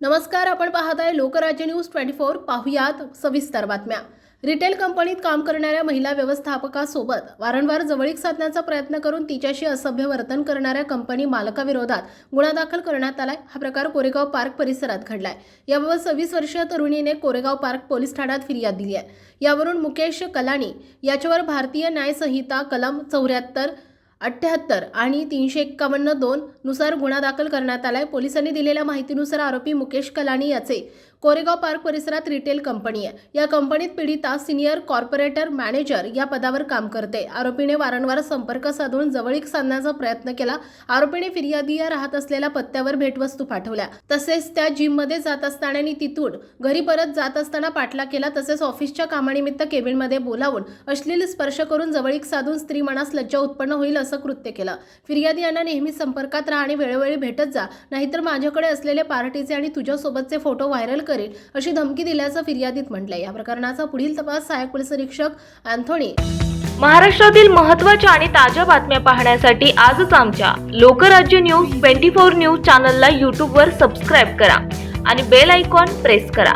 नमस्कार आपण पाहत आहे लोकराज्य न्यूज ट्वेंटी फोर. पाहुयात सविस्तर बातम्या. रिटेल कंपनीत काम करणाऱ्या महिला व्यवस्थापकासोबत वारंवार जवळीक साधण्याचा प्रयत्न करून तिच्याशी असभ्य वर्तन करणाऱ्या कंपनी मालकाविरोधात गुन्हा दाखल करण्यात आलाय. हा प्रकार कोरेगाव पार्क परिसरात घडलाय. याबाबत सव्वीस वर्षीय तरुणीने कोरेगाव पार्क पोलीस ठाण्यात फिर्याद दिली आहे. यावरून मुकेश कलानी याच्यावर भारतीय न्यायसंहिता कलम चौऱ्याहत्तर अठ्ठ्याहत्तर आणि तीनशे एक्कावन्न दोन नुसार गुन्हा दाखल करण्यात आलाय. पोलिसांनी दिलेल्या माहितीनुसार आरोपी मुकेश कलानी याचे कोरेगाव पार्क परिसरात रिटेल कंपनी आहे. या कंपनीत पीडिता सिनियर कॉर्पोरेटर मॅनेजर या पदावर काम करते. आरोपीने वारंवार संपर्क साधून जवळीक साधण्याचा प्रयत्न केला. आरोपीने फिर्यादी या राहत असलेल्या पत्त्यावर भेटवस्तू पाठवल्या. तसेच त्या जिममध्ये जात असताना आणि तिथून घरी परत जात असताना पाठलाग केला. तसेच ऑफिसच्या कामानिमित्त केबिनमध्ये बोलावून अश्लील स्पर्श करून जवळीक साधून स्त्री मनास लज्जा उत्पन्न होईल असं कृत्य केलं. फिर्यादी यांना नेहमी संपर्कात राहा आणि वेळोवेळी भेटत जा. नाहीतर माझ्याकडे असलेले पार्टीचे आणि तुझ्यासोबतचे फोटो व्हायरल करेल अशी धमकी दिल्याचं फिर्यादीत म्हटलंय. या प्रकरणाचा पुढील तपास सहाय्यक पोलीस निरीक्षक अँथोनी. महाराष्ट्रातील महत्त्वाच्या आणि ताज्या बातम्या पाहण्यासाठी आजच आमच्या Lokrajya news twenty four news चॅनलला यूट्यूबवर सबस्क्राईब करा आणि बेल आयकॉन प्रेस करा.